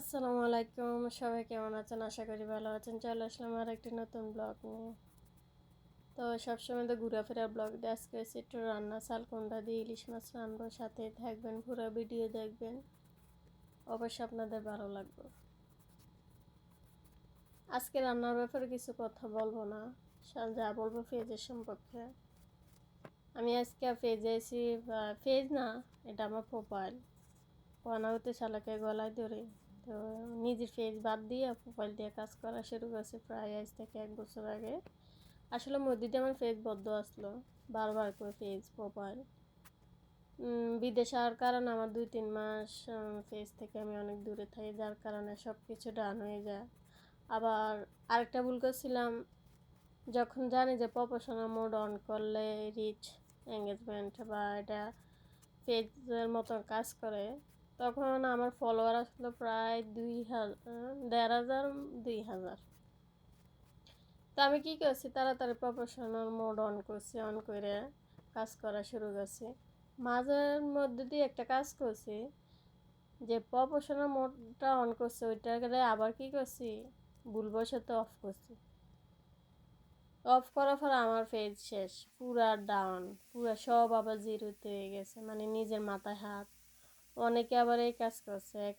আসসালামু আলাইকুম, সবাই কেমন আছেন? আশা করি ভালো আছেন। চলে আসলাম আর একটি নতুন ব্লগ নিয়ে। তো সবসময় তো ঘোরাফেরা ব্লগ আজকে হচ্ছে একটু রান্না শালকুন্ডা দিয়ে ইলিশ মাছ রানবো সাথে থাকবেন পুরো ভিডিও দেখবেন। অবশ্যই আপনাদের ভালো লাগবে। আজকে রান্নার ব্যাপারে কিছু কথা বলব না যা বলব ফেজের সম্পর্কে। আমি আজকে ফেজে এসি ফেজ না, এটা আমার প্রোফাইল পানা হতে গলায় ধরে তো নিজের ফেস বাদ দিয়ে প্রোফাইল দিয়ে কাজ করা শুরু করছে প্রায় আজ থেকে এক বছর আগে। আসলে মধ্যে আমার ফেস বদ্ধ আসলো, বারবার করে ফেস প্রোফাইল বিদেশে আসার কারণে আমার দুই তিন মাস ফেস থেকে আমি অনেক দূরে থাকি, যার কারণে সব কিছু ডান হয়ে যায়। আবার আরেকটা ভুল করছিলাম, যখন জানি যে প্রফেশনাল মোড অন করলে রিচ এঙ্গেজমেন্ট বা এটা পেজের মতো কাজ করে তখন আমার ফলোয়ার আসলো প্রায় দুই হাজার দেড় হাজার, দুই হাজার। তো আমি কী করছি, তাড়াতাড়ি প্রফেশনাল মোড অন করছি অন করে কাজ করা শুরু করছি। মাঝের মধ্যে দিয়ে একটা কাজ করছি, যে প্রফেশনাল মোডটা অন করছে ওইটাকে আবার কী করছি ভুলবশত অফ করছি। অফ করার পর আমার ফেজ শেষ, পুরা ডাউন পুরা সব আবার জিরোতে গেছে মানে নিজের মাথায় হাত। অনেকে আবার এই কাজ করছে, এক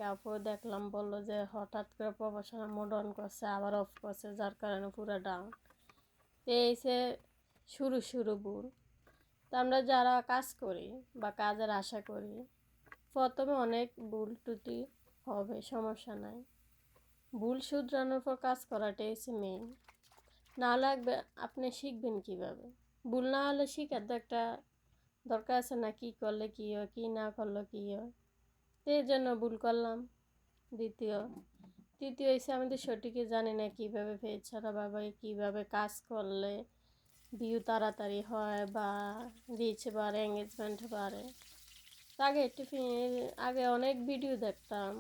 দেখলাম বলল যে হঠাৎ করে প্রফেশনাল মোড অন করছে, আবার অফ করছে, যার কারণে পুরো ডাউন এই সে শুরু শুরু ভুল। তো আমরা যারা কাজ করি বা কাজের আশা করি, প্রথমে অনেক ভুল টুটি হবে, সমস্যা নাই। ভুল শুধরানোর পর কাজ করাটাই হচ্ছে মেইন না লাগবে আপনি শিখবেন কীভাবে? ভুল না হলে শিখার তো একটা দরকার আছে না কী করলে কী হয়, কী না করলে কী হয়। এই জন্য ভুল করলাম। দ্বিতীয়, তৃতীয় হয়েছে আমাদের সঠিকে জানি না কীভাবে ফেজ ছাড়া বা কীভাবে কাজ করলে ভিউ তাড়াতাড়ি হয় বা রিচ বাড়ে এঙ্গেজমেন্ট বাড়ে। আগে একটু আগে অনেক ভিডিও দেখতাম,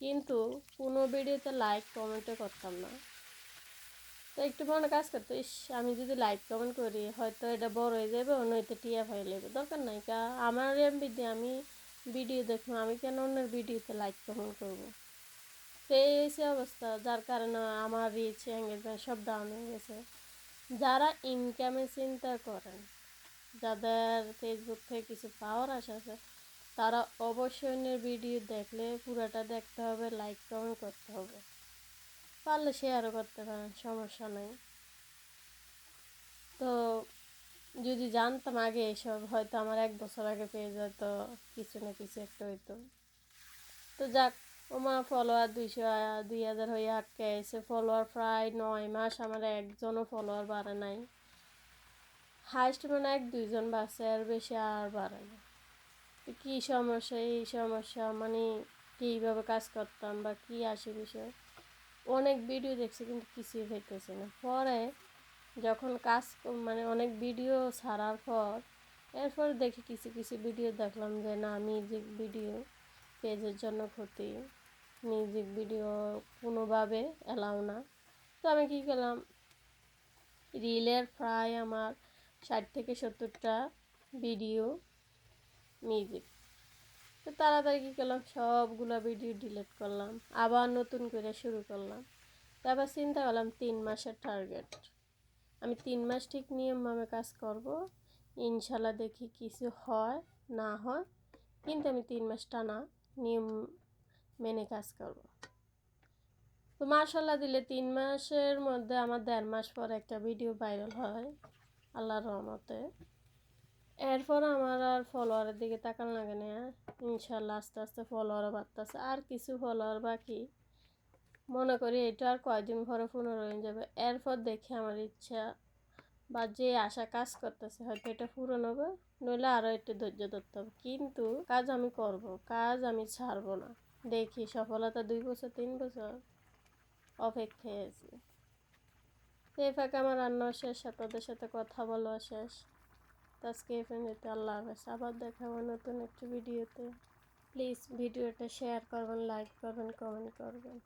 কিন্তু কোনো ভিডিওতে লাইক কমেন্টও করতাম না। তো একটু মনে কাজ করতো, ইস, আমি যদি লাইক কমেন্ট করি, হয়তো এটা বড় হয়ে যাবে অন্য এতে টিয়া হয়ে যাবে দরকার নাই, কা আমার এমবি দিয়ে আমি ভিডিও দেখব আমি কেন অন্যের ভিডিওতে লাইক কমেন্ট করব? তো এই হয়েছে অবস্থা, যার কারণে আমার রিচ এঙ্গেজমেন্ট সব ডাউন হয়ে গেছে। যারা ইনকামে চিন্তা করেন, যাদের ফেসবুক থেকে কিছু পাওয়ার আশা আছে, তারা অবশ্যই অন্যের ভিডিও দেখলে পুরোটা দেখতে হবে লাইক কমেন্ট করতে হবে। পারলে শেয়ারও করতে পারেন, সমস্যা নেই। তো যদি জানতাম আগে এসব, হয়তো আমার এক বছর আগে পেয়ে যেত কিছু না কিছু একটা হইতো। তো যাক, ওমা ফলোয়ার দুইশো দুই হাজার হয়ে আটকে এসে ফলোয়ার প্রায় নয় মাস আমার একজনও ফলোয়ার বাড়ে নাই। হাইস্ট মানে এক দুইজন বাড়ছে, আর বেশি আর বাড়ে না। কী সমস্যা, এই সমস্যা মানে কীভাবে কাজ করতাম বা কী আসে বিষয়? অনেক ভিডিও দেখছি, কিন্তু কিছুই হইতেছে না। পরে যখন কাজ মানে অনেক ভিডিও ছাড়ার পর, এরপর দেখি কিছু কিছু ভিডিও দেখলাম যে, না মিউজিক ভিডিও পেজের জন্য ক্ষতি। মিউজিক ভিডিও কোনোভাবে এলাও না। তো আমি কী করলাম, রিলের প্রায় আমার ষাট থেকে সত্তরটা ভিডিও মিউজিক তো তাড়াতাড়ি কী করলাম, সবগুলো ভিডিও ডিলিট করলাম। আবার নতুন করে শুরু করলাম। তারপর চিন্তা করলাম, তিন মাসের টার্গেট আমি তিন মাস ঠিক নিয়মভাবে কাজ করব। ইনশাল্লাহ দেখি কিছু হয়, না হয়। কিন্তু আমি তিন মাস টানা নিয়ম মেনে কাজ করব। তো মার্শাল্লাহ দিলে তিন মাসের মধ্যে আমার দেড় মাস পর একটা ভিডিও ভাইরাল হয় আল্লাহর রহমতে। এরপর আমার আর ফলোয়ারের দিকে তাকান লাগে না। ইনশাল্লাহ আস্তে আস্তে ফলোয়ারও বাড়তেছে। আর কিছু ফলোয়ার বাকি মনে করি এটা আর কয়দিন পরে পনেরো হয়ে যাবে। এরপর দেখে আমার ইচ্ছা বা যে আশা কাজ করতেছে, হয়তো এটা পূরণ হবে, নইলে আরও একটু ধৈর্য ধরতে হবে। কিন্তু কাজ আমি করব, কাজ আমি ছাড়বো না। দেখি সফলতা দুই বছর, তিন বছর অপেক্ষায় আছি। এই ফাঁকে আমার রান্না শেষ, আপনাদের সাথে কথা বলা শেষ। আজকে এই ফ্রেন্ডিতে আল্লাহ হাফেজ। আবার দেখাবো নতুন একটি ভিডিওতে। প্লিজ ভিডিওটা শেয়ার করবেন, লাইক করবেন, কমেন্ট করবেন।